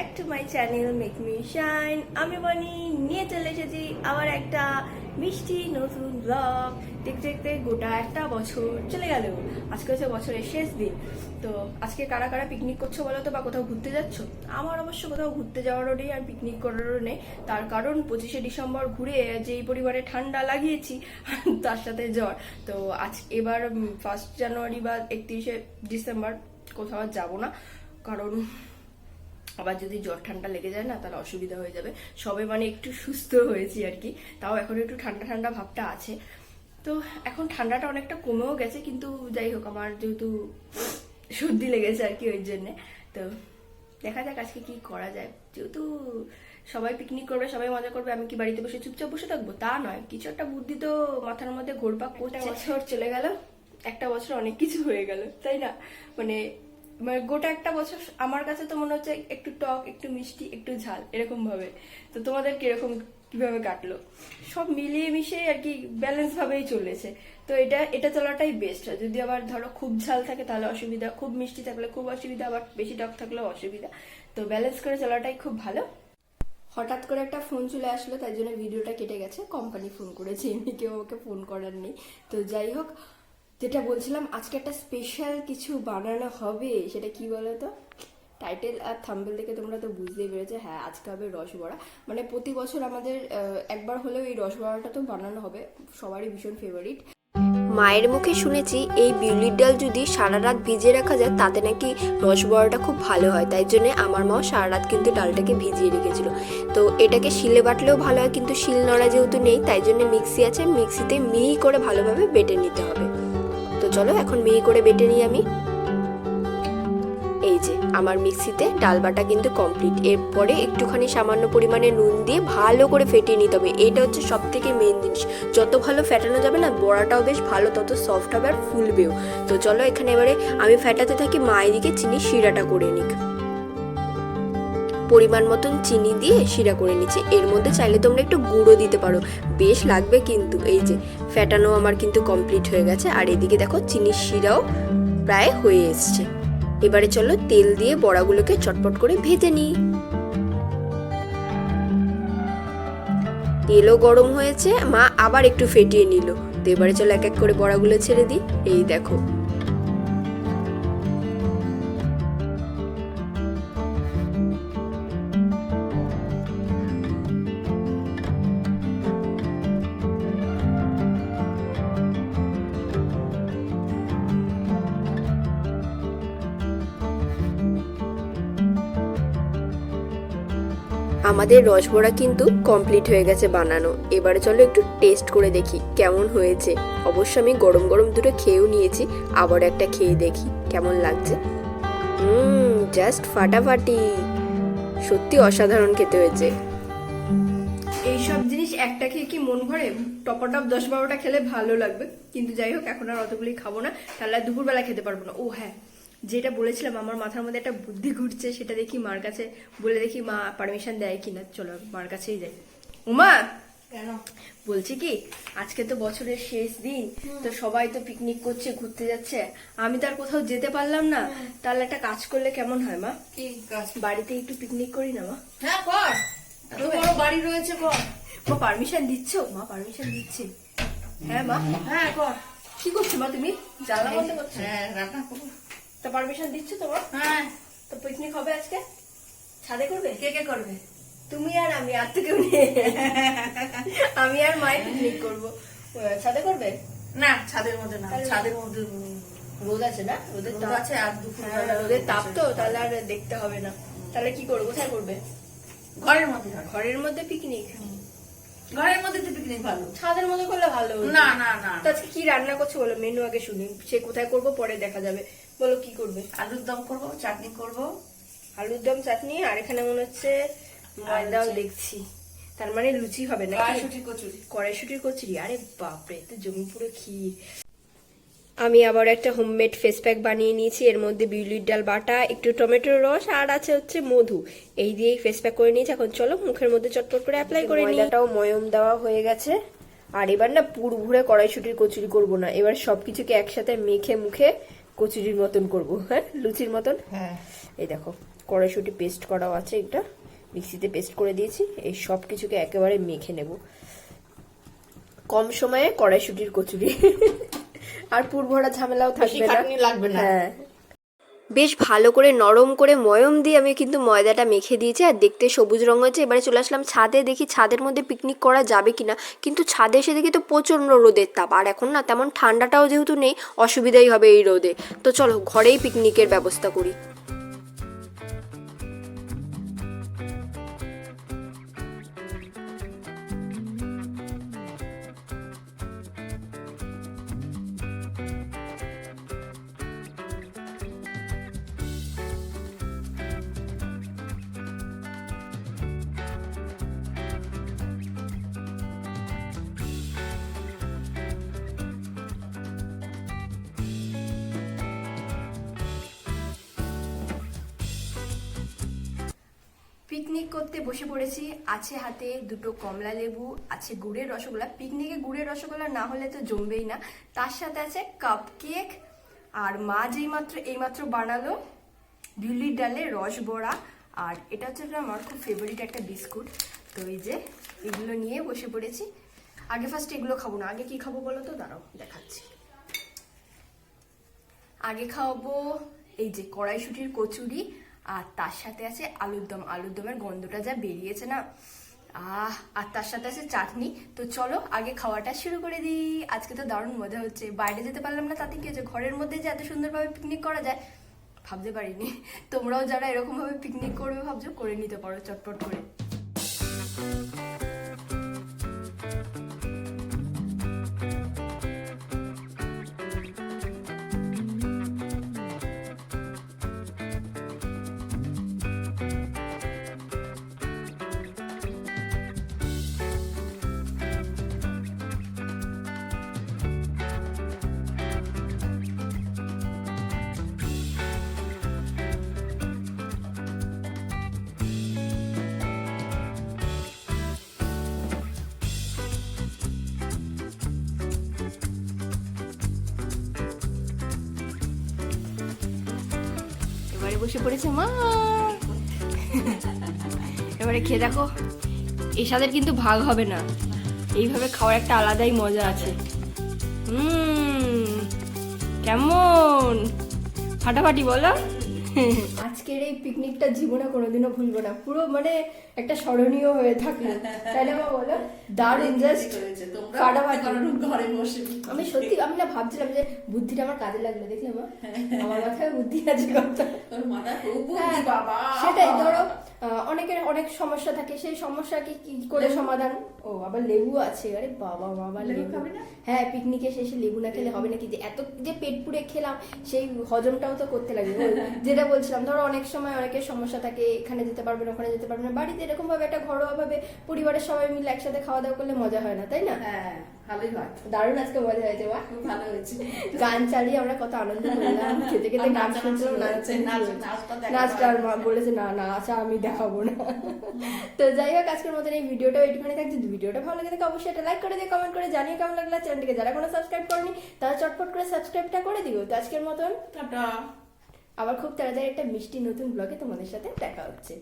Back to my channel make me shine আমি বনি, নিয়ে চলে এসেছি আবার একটা মিষ্টি নতুন ব্লগ দেখতে দেখতে গোটা একটা বছর চলে গেল। আজকে হচ্ছে বছরের শেষ দিন। তো আজকে কারা কারা পিকনিক করছ বলো তো বা কোথাও ঘুরতে যাচ্ছ? আমার অবশ্য কোথাও ঘুরতে যাওয়ারও নেই আর পিকনিক করারও নেই। তার কারণ পঁচিশে ডিসেম্বর ঘুরে যেই পরিবারে ঠান্ডা লাগিয়েছি, তার সাথে জ্বর। তো আজ এবার ফার্স্ট জানুয়ারি বা একত্রিশে ডিসেম্বর কোথাও যাব না। কারণ আবার যদি জ্বর ঠান্ডা লেগে যায় না তাহলে অসুবিধা হয়ে যাবে। সবে মানে একটু সুস্থ হয়েছি আর কি। তাও এখন একটু ঠান্ডা ঠান্ডা ভাবটা আছে। তো এখন ঠান্ডাটা অনেকটা কমেও গেছে কিন্তু যাই হোক আমার যেহেতু সর্দি লেগেছে আর কি ওই জন্যে। তো দেখা যাক আজকে কি করা যায়। যেহেতু সবাই পিকনিক করবে সবাই মজা করবে আমি কি বাড়িতে বসে চুপচাপ বসে থাকব? তা নয়। কিছু একটা বুদ্ধি তো মাথার মধ্যে ঘোরপাক করছে। বছর চলে গেল। একটা বছর অনেক কিছু হয়ে গেল তাই না? মানে মানে গোটা একটা বছর আমার কাছে তো মনে হচ্ছে একটু টক, একটু মিষ্টি, একটু ঝাল, এরকম ভাবে। তো তোমাদের কীরকম, কীভাবে কাটলো? সব মিলিয়ে মিশিয়ে আর কি ব্যালেন্স ভাবেই চলেছে। তো এটা এটা চলাটাই বেস্ট হয়। যদি আবার ধরো খুব ঝাল থাকে তাহলে অসুবিধা, খুব মিষ্টি থাকলে খুব অসুবিধা, আবার বেশি টক থাকলেও অসুবিধা। তো ব্যালেন্স করে চলাটাই খুব ভালো। হঠাৎ করে একটা ফোন চলে আসলো, তাই জন্য ভিডিওটা কেটে গেছে। কোম্পানি ফোন করেছে, এমনি কেউ আমাকে ফোন করার নেই। তো যাই হোক যেটা বলছিলাম, আজকে একটা স্পেশাল কিছু বানানো হবে, সেটা কি বলো তো টাইটেল আর থাম্বেল দেখে তোমরা তো বুঝতেই পেরেছ হ্যাঁ আজকে হবে রসবড়া। মানে প্রতি বছর আমাদের একবার হলেও এই রসবড়াটা তো বানানো হবে, সবারই ভীষণ ফেভারিট মায়ের মুখে শুনেছি, এই বিউলির ডাল যদি সারা রাত ভিজিয়ে রাখা যায়, তাতে নাকি রসবড়াটা খুব ভালো হয়। তাই জন্য আমার মাও সারা রাত কিন্তু ডালটাকে ভিজিয়ে রেখেছিল। তো এটাকে শিলে বাটলেও ভালো হয়, কিন্তু শিল নড়া যেহেতু নেই, তাই জন্য মিক্সি আছে, মিক্সিতে মিহি করে ভালোভাবে বেটে নিতে হবে। চলো, এখন মিহি করে বেটে নিই আমি। এই যে, আমার মিক্সিতে ডাল বাটা কিন্তু কমপ্লিট এরপরে একটুখানি সামান্য পরিমাণে নুন দিয়ে ভালো করে ফেটিয়ে নিতে হবে। এটা হচ্ছে সব থেকে মেন জিনিস। যত ভালো ফেটানো যাবে না, বড়াটাও বেশ ভালো, তত সফট হবে আর ফুলবেও। তো চলো, এখানে এবারে আমি ফেটাতে থাকি মায়ের দিকে চিনি শিরাটা করে নিক। পরিমাণ মতন চিনি দিয়ে শিরা করে নিচ্ছে। এর মধ্যে চাইলে তোমরা একটু গুঁড়ো দিতে পারো। বেশ লাগবে কিন্তু, এই যে ফ্যাটানো আমার কিন্তু কমপ্লিট হয়ে গেছে। আর এদিকে দেখো চিনির শিরাও প্রায় হয়ে এসছে। এবারে চলো তেল দিয়ে বড়াগুলোকে চটপট করে ভেজে নিই। তেলও গরম হয়েছে, মা আবার একটু ফেটিয়ে নিল। তো এবারে চলো এক এক করে বড়াগুলো ছেড়ে দিই। এই দেখো। আমাদের রসবড়া কিন্তু কমপ্লিট হয়ে গেছে বানানো। এবারে চলো একটু টেস্ট করে দেখি কেমন হয়েছে। অবশ্য আমি গরম গরম দুটো খেয়েও নিয়েছি, আবার একটা খেয়ে দেখি কেমন লাগছে। হুম জাস্ট ফাটাফাটি। সত্যি অসাধারণ খেতে হয়েছে। এইসব জিনিস একটা খেয়ে কি মন ভরে? টপাটপ দশ বারোটা খেলে ভালো লাগবে। কিন্তু যাই হোক, এখন আর অতগুলি খাব না। তাহলে দুপুরবেলা খেতে পারব না। ও হ্যাঁ। যেটা বলেছিলাম আমার মাথার মধ্যে একটা বুদ্ধি ঘুরছে সেটা দেখি মার কাছে বলে দেখি মা পারমিশন দেয় কিনা? চলো মার কাছেই যাই। উমা! কেন? বলছি কি আজকে তো বছরের শেষ দিন তো সবাই তো পিকনিক করছে ঘুরতে যাচ্ছে। আমি তো আর কোথাও যেতে পারলাম না। তাহলে একটা কাজ করলে কেমন হয় মা? বাড়িতে একটু পিকনিক করি না মা? হ্যাঁ কর। এত বড় বাড়ি রয়েছে কর। মা পারমিশন দিচ্ছ? মা পারমিশন দিচ্ছে। হ্যাঁ মা? হ্যাঁ কর। কি করছ মা তুমি? জানলা বন্ধ করছ? হ্যাঁ রান্না করব। তো পারমিশন দিচ্ছ তোমার? হ্যাঁ। তো পিকনিক হবে আজকে? ছাদে করবে? কে কে করবে? তুমি আর আমি আর তো কেউ নেই। আমি আর মায়ের পিকনিক করব। ছাদে করবে? না ছাদের মধ্যে না। ছাদের মধ্যে রোদ আছে না? রোদের তাপ আছে আর দুপুর হ্যাঁ, রোদের তাপ তো তাহলে আর দেখতে হবে না। তাহলে কি করব? কোথায় করবে? ঘরের মধ্যে। ঘরের মধ্যে পিকনিক ঘরের মধ্যে তো পিকনিক ভালো। ছাদের মধ্যে করলে ভালো। না না না আজকে কি রান্না করছ বলো? মেনু আগে শুনি। সে কোথায় করব পরে দেখা যাবে। বলো কি করবে? আলুর দম করব চাটনি করব। আলুর দম চাটনি আর এখানে মনে হচ্ছে ময়দাও দেখছি। তার মানে লুচি হবে না কড়াইশুটি কচুরি। কড়াইশুটির কচুরি? আরে বাপরে তো জমি পুরো ক্ষীর। আমি আবার একটা হোমমেড ফেস প্যাক বানিয়ে নিয়েছি। এর মধ্যে বিউলির ডাল বাটা একটু টমেটোর রস আর আছে হচ্ছে মধু। এই দিয়েই ফেস প্যাক করে নিয়েছি। এখন চলো মুখের মধ্যে চটপট করে অ্যাপ্লাই করে নিই। ময়দাটাও ময়ম দেওয়া হয়ে গেছে। আর এবার না পুর ভরে কড়াইশুটির কচুরি করব না। এবার সবকিছুকে একসাথে মেখে মুখে কচুরির মতন করব হ্যাঁ? লুচির মতন? হ্যাঁ। এই দেখো কড়াইশুটি পেস্ট করাও আছে এটা। মিক্সিতে পেস্ট করে দিয়েছি। এই সব কিছুকে একেবারে মেখে নেব। কম সময়ে কড়াইশুটির কচুরি। আর পুরভরা ঝামেলাও থাকবে না। লাগবে না। হ্যাঁ। বেশ ভালো করে নরম করে ময়ম দিয়ে আমি কিন্তু ময়দাটা মেখে দিয়েছি আর দেখতে সবুজ রঙ হয়েছে। এবারে চলে আসলাম ছাদে, দেখি ছাদের মধ্যে পিকনিক করা যাবে কিনা। কিন্তু ছাদে এসে দেখি তো প্রচণ্ড রোদের তাপ। আর এখন না তেমন ঠান্ডাটাও যেহেতু নেই, অসুবিধাই হবে এই রোদে। তো চলো ঘরেই পিকনিকের ব্যবস্থা করি। পিকনিক করতে বসে পড়েছি। আছে হাতে দুটো কমলা লেবু, আছে গুড়ের রসগোল্লা। পিকনিকে গুড়ের রসগোল্লা না হলে তো জমবেই না। তার সাথে আছে কাপ কেক আর মা যেই মাত্র এইমাত্র বানালো বিউলির ডালে রস বড়া। আর এটা হচ্ছে আমার খুব ফেভারিট একটা বিস্কুট। তো এই যে এগুলো নিয়ে বসে পড়েছি। আগে ফার্স্ট এগুলো খাব না। আগে কি খাব বলো তো? দাঁড়াও, দেখাচ্ছি। আগে খাওয়াবো এই যে কড়াইশুটির কচুরি আর তার সাথে আছে আলুর দম। আলুর দমের গন্ধটা যা বেরিয়েছে না। আহ, আর তার সাথে আছে চাটনি। তো চলো, আগে খাওয়াটা শুরু করে দিই। আজকে তো দারুণ মজা হচ্ছে। বাইরে যেতে পারলাম না তাতে কি হচ্ছে ঘরের মধ্যে যে এত সুন্দরভাবে পিকনিক করা যায়, ভাবতে পারিনি। তোমরাও যারা এরকমভাবে পিকনিক করবে ভাবছ, করে নিতে পারো, চটপট করে। বসে পড়েছে, মা। এবারে খেয়ে দেখো সাথে কিন্তু ভাগ হবে না। এইভাবে খাওয়ার একটা আলাদাই মজা আছে। হুম, কেমন? ফাটাফাটি বলো। আজকের এই পিকনিকটা জীবনে কোনোদিনও ভুলবো না। পুরো মানে একটা স্মরণীয় হয়ে থাকল। তাই না বলো দারুণ জাস্ট ফাটাফাটি ঘরে বসে আমি সত্যি আমি না ভাবছিলাম যে বুদ্ধিটা আমার কাজে লাগল দেখলে মা? আমার মাথায় বুদ্ধি আছে কথা হ্যাঁ, বাবা। সেটাই ধরো অনেকের অনেক সমস্যা থাকে সেই সমস্যাকে কি করে সমাধান? ও আবার লেবু আছে আরে বাবা বাবা লেবু খাবে না? হ্যাঁ পিকনিকে শেষে লেবু না খেলে হবে নাকি? যে এত যে পেট পুড়ে খেলাম সেই হজমটাও তো করতে লাগে ওই যেটা বলছিলাম ধরো অনেক সময় অনেকের সমস্যা থাকে এখানে যেতে পারবে না ওখানে যেতে পারবে না বাড়িতে এরকম ভাবে একটা ঘরোয়া ভাবে পরিবারের সবাই মিলে একসাথে খাওয়া দাওয়া করলে মজা হয় না তাই না? হ্যাঁ ভালোই হয়। দারুণ আজকে মজা হয়েছে খুব ভালো হয়েছে। গান চালিয়ে আমরা কত আনন্দ করলাম খেতে খেতে গান শুনছিলাম নাচ- নাচটা বলেছে না না আচ্ছা আমি দেখাবো না। তো যাই হোক আজকের মতন এই ভিডিওটা এইটুখানি থাকছে। ভিডিওটা ভালো লাগে থাকে অবশ্যই এটা লাইক করে দিয়ে কমেন্ট করে জানিয়ে কেমন লাগল চ্যানেলটিকে যারা কোনো সাবস্ক্রাইব করেনি তারা চটপট করে সাবস্ক্রাইবটা করে দিও। তো আজকের মতন টাটা। আবার খুব তাড়াতাড়ি একটা মিষ্টি নতুন ব্লগে তোমাদের সাথে দেখা হচ্ছে।